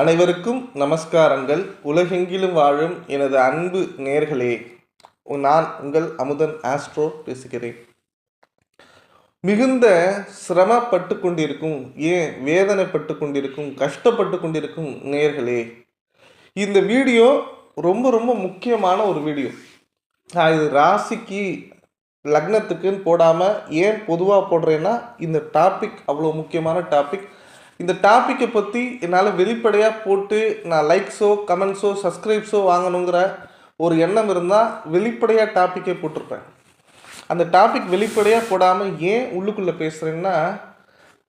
அனைவருக்கும் நமஸ்காரங்கள். உலகெங்கிலும் வாழும் எனது அன்பு நேர்களே நான் உங்கள் அமுதன் ஆஸ்ட்ரோ பேசுகிறேன். மிகுந்த சிரமப்பட்டு கொண்டிருக்கும் ஏன் வேதனைப்பட்டு கொண்டிருக்கும் கஷ்டப்பட்டு கொண்டிருக்கும் நேர்களே இந்த வீடியோ ரொம்ப ரொம்ப முக்கியமான ஒரு வீடியோ. நான் இது ராசிக்கு லக்னத்துக்குன்னு போடாமல் ஏன் பொதுவாக போடுறேன்னா இந்த டாபிக் அவ்வளோ முக்கியமான டாபிக் இந்த டாப்பிக்கை பற்றி என்னால் வெளிப்படையாக போட்டு நான் லைக்ஸோ கமெண்ட்ஸோ சப்ஸ்கிரைப்ஸோ வாங்கணுங்கிற ஒரு எண்ணம் இருந்தால் வெளிப்படையாக டாப்பிக்கே போட்டிருப்பேன். அந்த டாபிக் வெளிப்படையாக போடாமல் ஏன் உள்ளுக்குள்ளே பேசுகிறேன்னா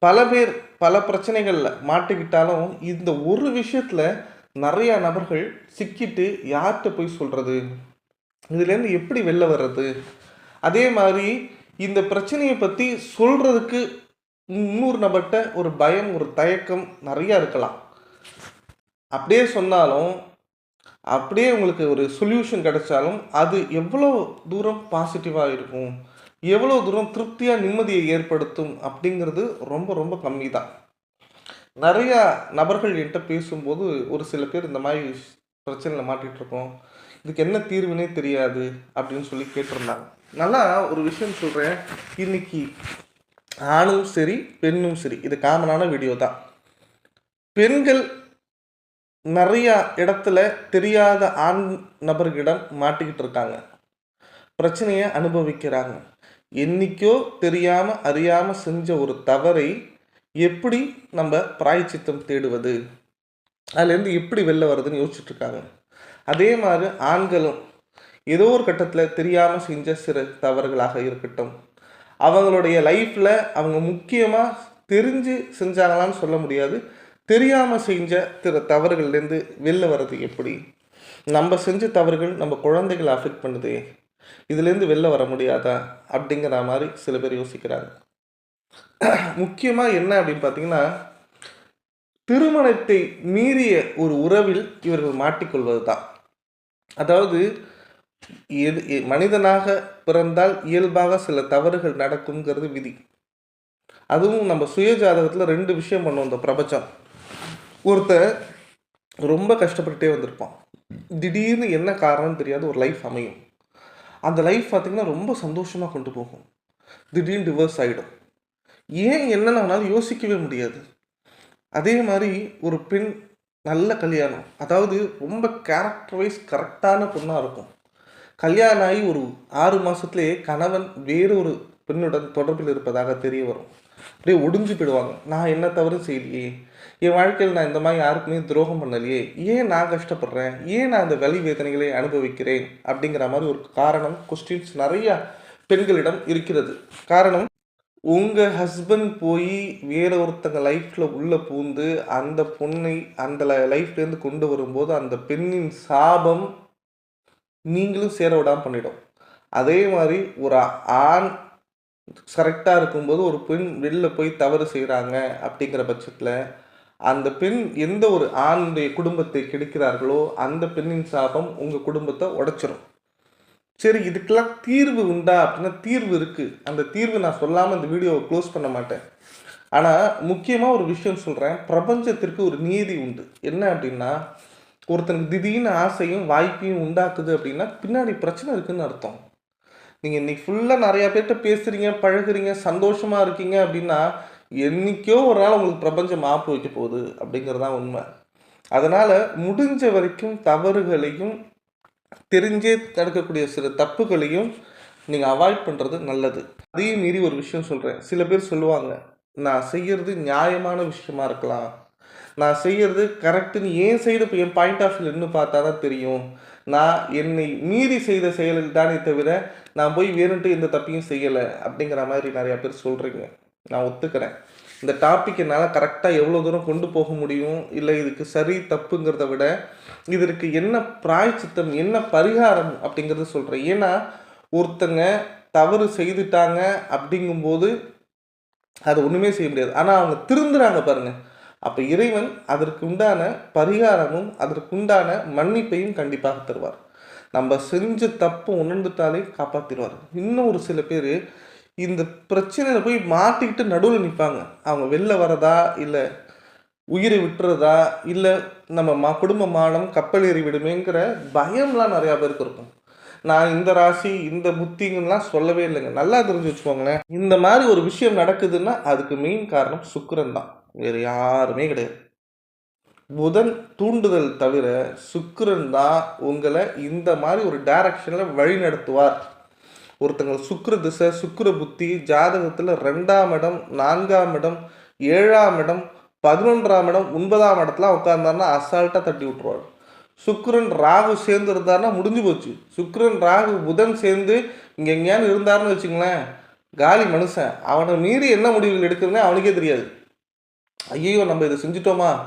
பல பேர் பல பிரச்சனைகளில் மாட்டிக்கிட்டாலும் இந்த ஒரு விஷயத்தில் நிறையா நபர்கள் சிக்கிட்டு யார்கிட்ட போய் சொல்கிறது இதுலேருந்து எப்படி வெளில வர்றது? அதே மாதிரி இந்த பிரச்சனையை பற்றி சொல்கிறதுக்கு இன்னொரு நபர்கிட்ட ஒரு பயம் ஒரு தயக்கம் நிறையா இருக்கலாம். அப்படியே சொன்னாலும் அப்படியே உங்களுக்கு ஒரு சொல்யூஷன் கிடைச்சாலும் அது எவ்வளோ தூரம் பாசிட்டிவாக இருக்கும்? எவ்வளோ தூரம் திருப்தியாக நிம்மதியை ஏற்படுத்தும்? அப்படிங்கிறது ரொம்ப ரொம்ப கம்மி தான் நிறையா நபர்கள் என்கிட்ட பேசும்போது ஒரு சில பேர் இந்த மாதிரி பிரச்சனையில் மாட்டிகிட்ருக்கோம் இதுக்கு என்ன தீர்வுனே தெரியாது அப்படின்னு சொல்லி கேட்டிருந்தாங்க. நல்லா ஒரு விஷயம் சொல்கிறேன் இன்னைக்கு ஆணும் சரி பெண்ணும் சரி. இது காமனான வீடியோ தான். பெண்கள் நிறையா இடத்துல தெரியாத ஆண் நபர்களிடம் மாட்டிக்கிட்டு இருக்காங்க. பிரச்சனையை அனுபவிக்கிறாங்க. என்னைக்கோ தெரியாமல் அறியாமல் செஞ்ச ஒரு தவறை எப்படி நம்ம பிராய்ச்சித்தம் தேடுவது? அதுலேருந்து எப்படி வெளில வருதுன்னு யோசிச்சுட்ருக்காங்க அதே மாதிரி ஆண்களும் ஏதோ ஒரு கட்டத்தில் தெரியாமல் செஞ்ச சிறு தவறுகளாக இருக்கட்டும். அவங்களுடைய லைஃப்பில் அவங்க முக்கியமாக தெரிஞ்சு செஞ்சாங்களான்னு சொல்ல முடியாது. தெரியாமல் செஞ்ச திரு தவறுகள்லேருந்து வெளில வர்றது எப்படி? நம்ம செஞ்ச தவறுகள் நம்ம குழந்தைகளை அஃபெக்ட் பண்ணுது. இதுலேருந்து வெளில வர முடியாதா? அப்படிங்கிற மாதிரி சில பேர் யோசிக்கிறாங்க. முக்கியமாக என்ன அப்படின்னு பார்த்தீங்கன்னா திருமணத்தை மீறிய ஒரு உறவில் இவர்கள் மாட்டிக்கொள்வது தான் அதாவது எது எ- மனிதனாக பிறந்தால் இயல்பாக சில தவறுகள் நடக்குங்கிறது விதி. அதுவும் நம்ம சுய ஜாதகத்தில் ரெண்டு விஷயம் பண்ணுவோம் இந்த பிரபஞ்சம். ஒருத்தர் ரொம்ப கஷ்டப்பட்டுட்டே வந்திருப்பான். திடீர்னு என்ன காரணம்னு தெரியாது ஒரு லைஃப் அமையும். அந்த லைஃப் பார்த்திங்கன்னா ரொம்ப சந்தோஷமாக கொண்டு போகும். திடீர்னு டிவர்ஸ் ஆகிடும் ஏன் என்னென்ன வேணாலும் யோசிக்கவே முடியாது. அதே மாதிரி ஒரு பெண் நல்ல கல்யாணம் அதாவது ரொம்ப கேரக்டர் வைஸ் கரெக்டான பொண்ணாக இருக்கும். கல்யாணம் ஆகி ஒரு ஆறு மாதத்துலேயே கணவன் வேறு ஒரு பெண்ணுடன் தொடர்பில் இருப்பதாக தெரிய வரும். அப்படியே ஒடிஞ்சு போயிடுவாங்க. நான் என்ன தவறு செய்யலையே? என் வாழ்க்கையில் நான் இந்த மாதிரி யாருக்குமே துரோகம் பண்ணலையே? ஏன் நான் கஷ்டப்படுறேன்? ஏன் நான் அந்த வலி வேதனைகளை அனுபவிக்கிறேன்? அப்படிங்கிற மாதிரி ஒரு காரணம் கொஸ்டின்ஸ் நிறையா பெண்களிடம் இருக்கிறது. காரணம் உங்கள் ஹஸ்பண்ட் போய் வேற ஒருத்தங்க லைஃப்பில் உள்ளே பூந்து அந்த பொண்ணை அந்த லைஃப்லேருந்து கொண்டு வரும்போது அந்த பெண்ணின் சாபம் நீங்களும் சேர விடாமல் பண்ணிடும். அதே மாதிரி ஒரு ஆண் கரெக்டாக இருக்கும்போது ஒரு பெண் வெளில போய் தவறு செய்கிறாங்க அப்படிங்கிற பட்சத்தில் அந்த பெண் எந்த ஒரு ஆணுடைய குடும்பத்தை கெடுக்கிறார்களோ அந்த பெண்ணின் சாபம் உங்கள் குடும்பத்தை உடைச்சிரும். சரி இதுக்கெல்லாம் தீர்வு உண்டா அப்படின்னா தீர்வு இருக்குது அந்த தீர்வு நான் சொல்லாமல் இந்த வீடியோவை க்ளோஸ் பண்ண மாட்டேன். ஆனால் முக்கியமாக ஒரு விஷயம் சொல்கிறேன் பிரபஞ்சத்திற்கு ஒரு நீதி உண்டு. என்ன அப்படின்னா ஒருத்தனுக்கு திடீர்னு ஆசையும் வாய்ப்பையும் உண்டாக்குது அப்படின்னா பின்னாடி பிரச்சனை இருக்குதுன்னு அர்த்தம். நீங்கள் இன்னைக்கு ஃபுல்லாக நிறையா பேர்கிட்ட பேசுகிறீங்க பழகுறீங்க சந்தோஷமாக இருக்கீங்க அப்படின்னா என்னைக்கோ ஒரு நாள் உங்களுக்கு பிரபஞ்சம் மாப்பு வைக்க போகுது அப்படிங்கிறது தான் உண்மை. அதனால் முடிஞ்ச வரைக்கும் தவறுகளையும் தெரிஞ்சே நடக்கக்கூடிய சில தப்புகளையும் நீங்கள் அவாய்ட் பண்ணுறது நல்லது. அதையும் மீறி ஒரு விஷயம் சொல்கிறேன் சில பேர் சொல்லுவாங்க நான் செய்கிறது நியாயமான விஷயமா இருக்கலாம். நான் செய்கிறது கரெக்டுன்னு என் சைடு இப்போ என் பாயிண்ட் ஆஃப் வியூ பார்த்தா தான் தெரியும். நான் என்னை மீறி செய்த செயலுக்கு தானே தவிர நான் போய் வேறுன்ட்டு எந்த தப்பையும் செய்யலை. அப்படிங்கிற மாதிரி நிறையா பேர் சொல்கிறீங்க நான் ஒத்துக்கிறேன். இந்த டாபிக் என்னால் கரெக்டாக எவ்வளோ தூரம் கொண்டு போக முடியும்? இல்லை இதுக்கு சரி தப்புங்கிறத விட இதற்கு என்ன பிராய்ச்சித்தம் என்ன பரிகாரம் அப்படிங்கிறத சொல்கிறேன் ஏன்னா ஒருத்தங்க தவறு செய்துட்டாங்க அப்படிங்கும்போது அதை ஒன்றுமே செய்ய முடியாது. ஆனால் அவங்க திருந்துறாங்க பாருங்கள் அப்போ இறைவன் அதற்குண்டான பரிகாரமும் அதற்கு உண்டான மன்னிப்பையும் கண்டிப்பாக தருவார். நம்ம செஞ்ச தப்பு உணர்ந்துட்டாலே காப்பாற்றிடுவார் இன்னும் ஒரு சில பேர் இந்த பிரச்சனையில் போய் மாட்டிக்கிட்டு நடுவில் நிற்பாங்க அவங்க வெளில வரதா இல்லை உயிரை விட்டுறதா இல்லை நம்ம மா குடும்ப மானம் கப்பல் ஏறி விடுமேங்கிற பயம்லாம் நிறையா பேருக்கு இருக்கும். நான் இந்த ராசி இந்த புத்திங்கலாம் சொல்லவே இல்லைங்க. நல்லா தெரிஞ்சு வச்சுக்கோங்களேன். இந்த மாதிரி ஒரு விஷயம் நடக்குதுன்னா அதுக்கு மெயின் காரணம் சுக்கரன் தான். வேறு யாருமே கிடையாது. புதன் தூண்டுதல் தவிர சுக்கரன் தான் உங்களை இந்த மாதிரி ஒரு டைரக்ஷனில் வழி நடத்துவார் ஒருத்தங்க சுக்கர திசை சுக்கர புத்தி ஜாதகத்தில் ரெண்டாம் இடம் நான்காம் இடம் ஏழாம் இடம் பதினொன்றாம் இடம் ஒன்பதாம் இடத்துல உட்காந்தாருன்னா அசால்ட்டாக தட்டி விட்ருவார் சுக்கரன் ராகு சேர்ந்து இருந்தாருன்னா முடிஞ்சு போச்சு. சுக்கரன் ராகு புதன் சேர்ந்து இங்கே எங்கேயானு இருந்தாருன்னு வச்சுங்களேன் காலி மனுஷன். அவனை மீறி என்ன முடிவுகள் எடுக்கிறதுனே அவனுக்கே தெரியாது. ஐயோ நம்ம இதை செஞ்சுட்டோமா?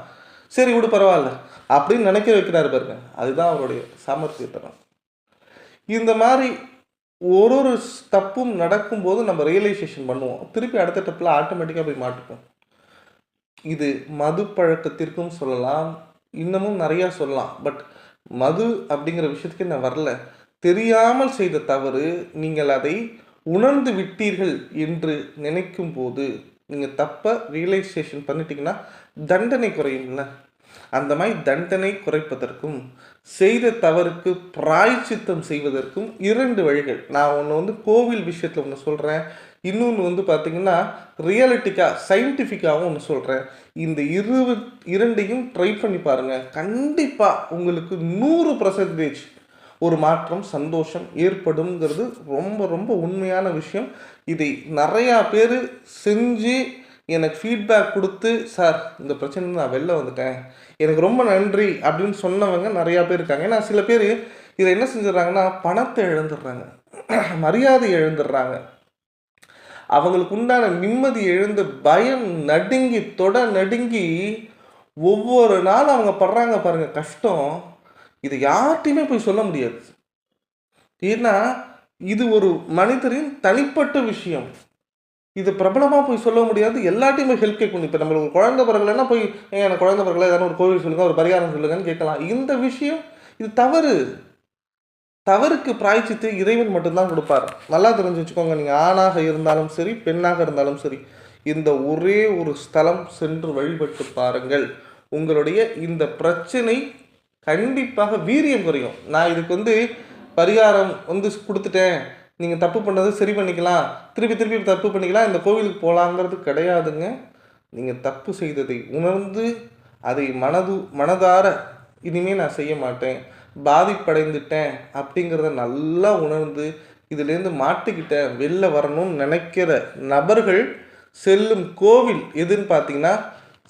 சரி விடு பரவாயில்ல. அப்படின்னு நினைக்க வைக்கிறாரு பாருங்க. அதுதான் அவருடைய சாமர்த்தியத்தனம். இந்த மாதிரி ஒரு ஒரு தப்பும் நடக்கும்போது நம்ம ரியலைசேஷன் பண்ணுவோம். திருப்பி அடுத்த ஸ்டெப்பில் ஆட்டோமேட்டிக்காக போய் மாட்டுப்போம். இது மது பழக்கத்திற்கும் சொல்லலாம். இன்னமும் நிறையா சொல்லலாம். பட் மது அப்படிங்கிற விஷயத்துக்கு நான் வரல. தெரியாமல் செய்த தவறு நீங்கள் அதை உணர்ந்து விட்டீர்கள் என்று நினைக்கும் போது நீங்கள் தப்பை ரியலைசேஷன் பண்ணிட்டீங்கன்னா தண்டனை குறையும்ல. அந்த மாதிரி தண்டனை குறைப்பதற்கும் செய்த தவறுக்கு பிராய்ச்சித்தம் செய்வதற்கும் இரண்டு வழிகள். நான் ஒன்று வந்து கோவில் விஷயத்தில் ஒன்று சொல்கிறேன் இன்னொன்று வந்து பார்த்தீங்கன்னா ரியாலிட்டிக்காக சயின்டிஃபிக்காகவும் ஒன்று சொல்கிறேன் இந்த இரு இரண்டையும் ட்ரை பண்ணி பாருங்கள் கண்டிப்பாக உங்களுக்கு நூறு பர்சன்டேஜ் ஒரு மாற்றம் சந்தோஷம் ஏற்படுங்கிறது ரொம்ப ரொம்ப உண்மையான விஷயம். இதை நிறையா பேர் செஞ்சு எனக்கு ஃபீட்பேக் கொடுத்து சார் இந்த பிரச்சனை நான் வெளில வந்துட்டேன். எனக்கு ரொம்ப நன்றி அப்படின்னு சொன்னவங்க நிறையா பேர் இருக்காங்க. ஏன்னா சில பேர் இதை என்ன செஞ்சிடறாங்கன்னா பணத்தை இழந்துடுறாங்க. மரியாதை இழந்துடுறாங்க. அவங்களுக்கு உண்டான நிம்மதி எழுந்து பயம் நடுங்கி தொட நடுங்கி ஒவ்வொரு நாளும் அவங்க படுறாங்க பாருங்க கஷ்டம். இதை யார்கிட்டையுமே போய் சொல்ல முடியாது. ஏன்னா இது ஒரு மனிதரின் தனிப்பட்ட விஷயம். இது பிரபலமாக போய் சொல்ல முடியாது. எல்லாத்தையுமே ஹெல்ப் கேட்கணும். இப்போ நம்மளுக்கு குழந்தை பிறகுலன்னா போய் எனக்கு குழந்தை பிறகுல ஏதாவது ஒரு கோவில் சொல்லுங்கள் ஒரு பரிகாரம் சொல்லுங்கன்னு கேட்கலாம். இந்த விஷயம் இது தவறு. தவறுக்கு பிராய்ச்சித்து இறைவன் மட்டும்தான் கொடுப்பார். நல்லா தெரிஞ்சு வச்சுக்கோங்க. நீங்கள் ஆணாக இருந்தாலும் சரி பெண்ணாக இருந்தாலும் சரி இந்த ஒரே ஒரு ஸ்தலம் சென்று வழிபட்டு பாருங்கள். உங்களுடைய இந்த பிரச்சனை கண்டிப்பாக வீரியம் குறையும். நான் இதுக்கு வந்து பரிகாரம் வந்து கொடுத்துட்டேன். நீங்கள் தப்பு பண்ணதை சரி பண்ணிக்கலாம். திருப்பி திருப்பி தப்பு பண்ணிக்கலாம். இந்த கோவிலுக்கு போகலாங்கிறது கிடையாதுங்க. நீங்கள் தப்பு செய்ததை உணர்ந்து அதை மனது மனதார இனிமேல் நான் செய்ய மாட்டேன். பாதிப்படைந்துட்டேன் அப்படிங்கிறத நல்லா உணர்ந்து இதுலேருந்து மாட்டிக்கிட்டேன் வெளில வரணும்னு நினைக்கிற நபர்கள் செல்லும் கோவில் எதுன்னு பார்த்தீங்கன்னா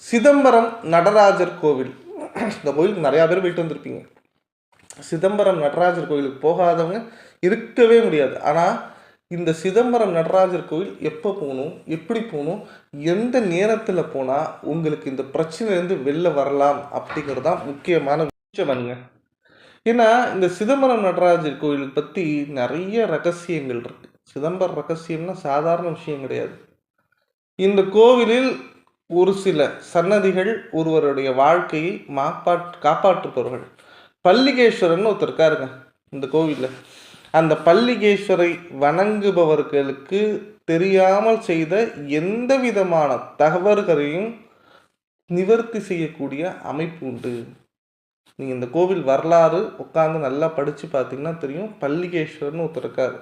சிதம்பரம் நடராஜர் கோவில். இந்த கோயிலுக்கு நிறையா பேர் போயிட்டு வந்திருப்பீங்க. சிதம்பரம் நடராஜர் கோயிலுக்கு போகாதவங்க இருக்கவே முடியாது. ஆனால் இந்த சிதம்பரம் நடராஜர் கோயில் எப்போ போகணும் எப்படி போகணும் எந்த நேரத்தில் போனால் உங்களுக்கு இந்த பிரச்சனையிலேருந்து வெளில வரலாம் அப்படிங்கிறது தான் முக்கியமான விஷயம்ங்க ஏன்னா இந்த சிதம்பரம் நடராஜர் கோயில் பற்றி நிறைய ரகசியங்கள் இருக்குது சிதம்பரம் ரகசியம்னா சாதாரண விஷயம் கிடையாது. இந்த கோவிலில் ஒரு சில சன்னதிகள் ஒருவருடைய வாழ்க்கையை மாப்பாட் காப்பாற்றுபவர்கள். பல்லிகேஸ்வரன் ஒருத்தர் இருக்காருங்க இந்த கோவிலில். அந்த பல்லிகேஸ்வரை வணங்குபவர்களுக்கு தெரியாமல் செய்த எந்த விதமான தகவல்களையும் நிவர்த்தி செய்யக்கூடிய அமைப்பு உண்டு. நீங்கள் இந்த கோவில் வரலாறு உட்காந்து நல்லா படித்து பார்த்தீங்கன்னா தெரியும் பல்லிகேஸ்வரர்னு ஒருத்தர் இருக்கார்.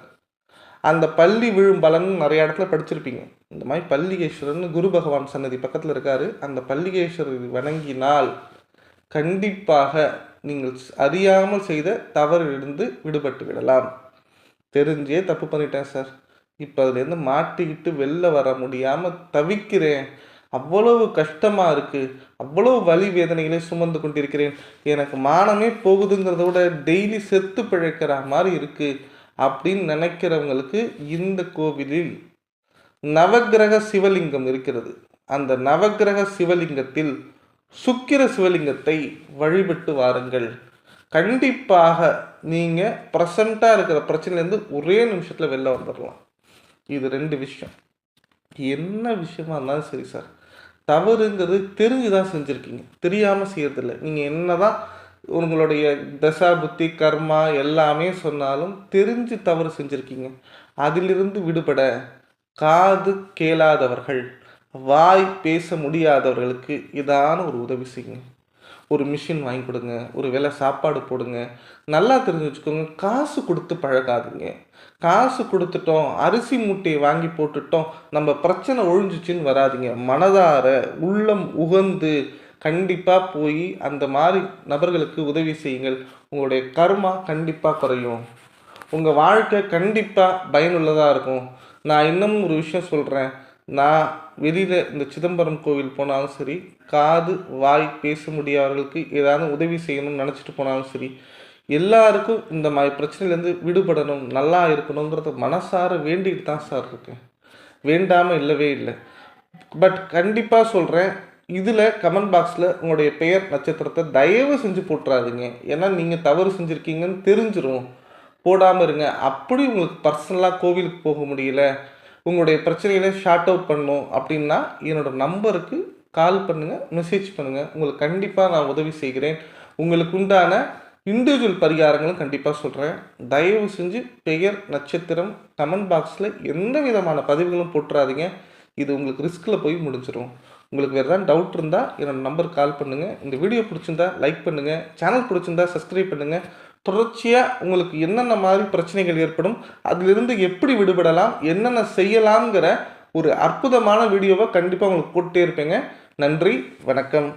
அந்த பள்ளி விழும் பலன் நிறைய இடத்துல படிச்சிருப்பீங்க. இந்த மாதிரி பல்லிகேஸ்வரர்னு குரு பகவான் சன்னதி பக்கத்தில் இருக்காரு. அந்த பள்ளிகேஸ்வரர் வணங்கினால் கண்டிப்பாக நீங்கள் அறியாமல் செய்த தவறிலிருந்து விடுபட்டு விடலாம். தெரிஞ்சே தப்பு பண்ணிட்டேன் சார். இப்போ அதுலேருந்து மாட்டிக்கிட்டு வெளில வர முடியாமல் தவிக்கிறேன். அவ்வளவு கஷ்டமாக இருக்குது அவ்வளவு வலி வேதனைகளை சுமந்து கொண்டிருக்கிறேன். எனக்கு மானமே போகுதுங்கிறத விட டெய்லி செத்து பிழைக்கிற மாதிரி இருக்குது அப்படின்னு நினைக்கிறவங்களுக்கு இந்த கோவிலில் நவக்கிரக சிவலிங்கம் இருக்கிறது. அந்த நவக்கிரக சிவலிங்கத்தில் சுக்கிர சிவலிங்கத்தை வழிபட்டு வாருங்கள். கண்டிப்பாக நீங்கள் ப்ரெசண்ட்டாக இருக்கிற பிரச்சனையிலேருந்து ஒரே நிமிஷத்தில் வெளில வந்துடலாம் இது ரெண்டு விஷயம். என்ன விஷயமா இருந்தாலும் சரி சார் தவறுங்கிறது தெரிஞ்சு தான் செஞ்சுருக்கீங்க. தெரியாமல் செய்யறதில்ல. நீங்கள் என்ன தான் உங்களுடைய தசா புத்தி கர்மா எல்லாமே சொன்னாலும் தெரிஞ்சு தவறு செஞ்சுருக்கீங்க. அதிலிருந்து விடுபட காது கேளாதவர்கள் வாய் பேச முடியாதவர்களுக்கு இதான ஒரு உதவி செய்யுங்க. ஒரு மிஷின் வாங்கி கொடுங்க ஒரு வேலை சாப்பாடு போடுங்க. நல்லா தெரிஞ்சு வச்சுக்கோங்க காசு கொடுத்து பழகாதீங்க. காசு கொடுத்துட்டோம் அரிசி மூட்டையை வாங்கி போட்டுட்டோம் நம்ம பிரச்சனை ஒழிஞ்சிச்சின்னு வராதிங்க. மனதார உள்ளம் உகந்து கண்டிப்பாக போய் அந்த மாதிரி நபர்களுக்கு உதவி செய்யுங்கள். உங்களுடைய கர்மா கண்டிப்பாக குறையும். உங்கள் வாழ்க்கை கண்டிப்பாக பயனுள்ளதாக இருக்கும். நான் இன்னமும் ஒரு விஷயம் சொல்கிறேன் நான் வெளியில் இந்த சிதம்பரம் கோவில் போனாலும் சரி காது வாய் பேச முடியாதவர்களுக்கு ஏதாவது உதவி செய்யணும்னு நினச்சிட்டு போனாலும் சரி எல்லாருக்கும் இந்த மாதிரி பிரச்சனையிலேருந்து விடுபடணும் நல்லா இருக்கணுங்கிறத மனசார வேண்டிகிட்டு தான் சார் இருக்கேன். வேண்டாமல் இல்லவே இல்லை. பட் கண்டிப்பாக சொல்கிறேன் இதில் கமெண்ட் பாக்ஸில் உங்களுடைய பெயர் நட்சத்திரத்தை தயவு செஞ்சு போட்டுறாதீங்க. ஏன்னா நீங்கள் தவறு செஞ்சுருக்கீங்கன்னு தெரிஞ்சிடும் போடாமல் இருங்க. அப்படி உங்களுக்கு பர்சனலாக கோவிலுக்கு போக முடியல. உங்களுடைய பிரச்சனைகளை ஷார்ட் அவுட் பண்ணும் அப்படின்னா என்னோடய நம்பருக்கு கால் பண்ணுங்கள் மெசேஜ் பண்ணுங்கள் உங்களுக்கு கண்டிப்பாக நான் உதவி செய்கிறேன். உங்களுக்கு உண்டான இண்டிவிஜுவல் பரிகாரங்களும் கண்டிப்பாக சொல்கிறேன் தயவு செஞ்சு பெயர் நட்சத்திரம் கமெண்ட் பாக்ஸில் எந்த விதமான பதிவுகளும் போட்டுறாதீங்க. இது உங்களுக்கு ரிஸ்கில் போய் முடிஞ்சிடும் உங்களுக்கு வேறு ஏதாவது டவுட் இருந்தால் என்னோடய நம்பருக்கு கால் பண்ணுங்கள் இந்த வீடியோ பிடிச்சிருந்தா லைக் பண்ணுங்கள் சேனல் பிடிச்சிருந்தா சப்ஸ்கிரைப் பண்ணுங்கள் தொடர்ச்சியாக உங்களுக்கு என்னென்ன மாதிரி பிரச்சனைகள் ஏற்படும் அதிலிருந்து எப்படி விடுபடலாம் என்னென்ன செய்யலாம்ங்கிற ஒரு அற்புதமான வீடியோவை கண்டிப்பாக உங்களுக்கு போட்டே இருப்பேங்க. நன்றி வணக்கம்.